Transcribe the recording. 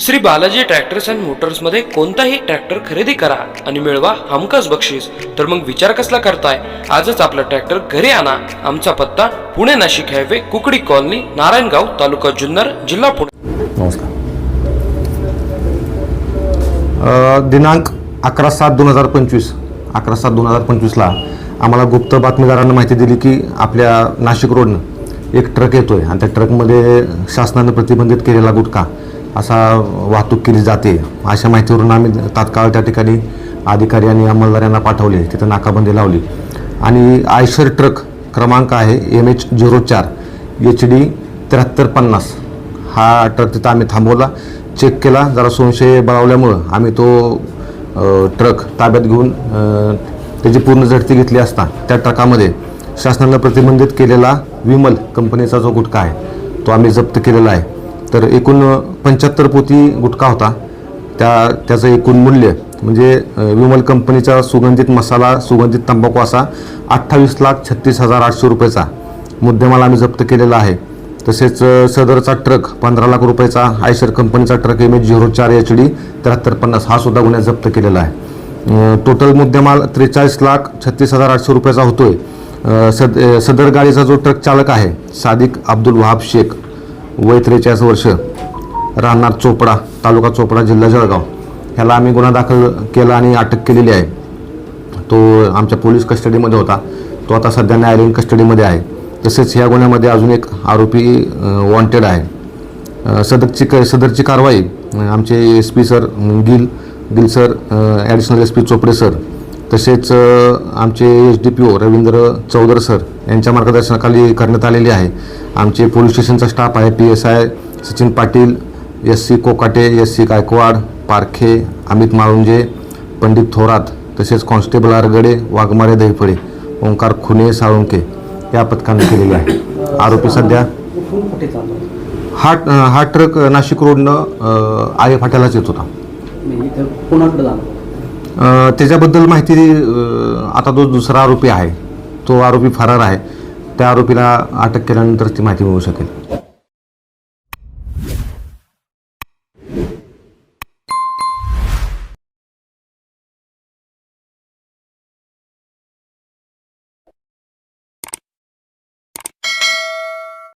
Shri Balaji tractors and मोटर्समध्ये कोणताही tractor खरेदी करा आणि मिळवा हमखास बक्षीस. तर मग विचार कसला करताय? आजच आपला ट्रॅक्टर घरी आणा. आमचा पत्ता पुणे नाशिक हायवे कुकडी कॉलनी नारायणगाव तालुका जुन्नर जिल्हा पुणे. नमस्कार. दिनांक अकरा सात दोन हजार पंचवीस. अकरा सात दोन हजार पंचवीसला आम्हाला गुप्त बातमीदारांना माहिती दिली की आपल्या नाशिक रोडनं एक ट्रक येतोय आणि त्या ट्रकमध्ये शासनानं प्रतिबंधित केलेला गुटखा. असा वाहतूक केली जाते. अशा माहितीवरून आम्ही तात्काळ त्या ठिकाणी अधिकारी आणि अंमलदार यांना पाठवले. तिथं नाकाबंदी लावली. आणि आयशर ट्रक क्रमांक आहे एम एच झिरो चार एच डी त्र्याहत्तर पन्नास. हा ट्रक तिथं आम्ही थांबवला. चेक केला. जरा संशय बळावल्यामुळं आम्ही तो ट्रक ताब्यात घेऊन त्याची पूर्ण झडती घेतली असता त्या ट्रकामध्ये शासनाला प्रतिबंधित केलेला विमल कंपनीचा जो गुटखा आहे तो आम्ही जप्त केलेला आहे. तर एकूण पंच्याहत्तर पोती गुटखा होता. त्या त्याचं एकूण मूल्य म्हणजे विमल कंपनीचा सुगंधित मसाला सुगंधित तंबाखू असा अठ्ठावीस लाख छत्तीस हजार आठशे रुपयाचा मुद्देमाल आम्ही जप्त केलेला आहे. तसेच सदरचा ट्रक पंधरा लाख रुपयाचा आयशर कंपनीचा ट्रक एम एच झिरो चार एच डी त्र्याहत्तर पन्नास हा सुद्धा गुन्ह्यात जप्त केलेला आहे. टोटल मुद्देमाल त्रेचाळीस लाख छत्तीस हजार आठशे रुपयाचा होतोय. सद सदर गाडीचा जो ट्रक चालक आहे सादिक अब्दुल वहाब शेख वय त्रेचाळीस वर्ष राहणार चोपडा तालुका चोपडा जिल्हा जळगाव. ह्याला आम्ही गुन्हा दाखल केला आणि अटक केलेली आहे. तो आमच्या पोलीस कस्टडीमध्ये होता. तो आता सध्या न्यायालयीन कस्टडीमध्ये आहे. तसेच ह्या गुन्ह्यामध्ये अजून एक आरोपी वॉन्टेड आहे. सदरची क सदरची कारवाई आमचे S P sir Gill Gill sir additional S P Chopde sir तसेच आमचे H D P O Ravindra Chaudhar sir यांच्या मार्गदर्शनाखाली करण्यात आलेली आहे. आमचे पोलीस स्टेशनचा स्टाफ आहे P S I Sachin Patil S C Kokate S C Gaikwad Parkhe Amit Malunje Pandit Thorat तसेच कॉन्स्टेबल आरगडे वाघमारे दहिफळे ओंकार खुने साळुंके या पथकाने केलेले आहे. आरोपी सध्या हा हा ट्रक नाशिक रोडनं अ, आये फाट्यालाच येत होता. त्याच्याबद्दल माहिती आता जो दुसरा आरोपी आहे. तो आरोपी फरार आहे. त्या आरोपीला अटक केल्यानंतर ती माहिती मिळू शकेल.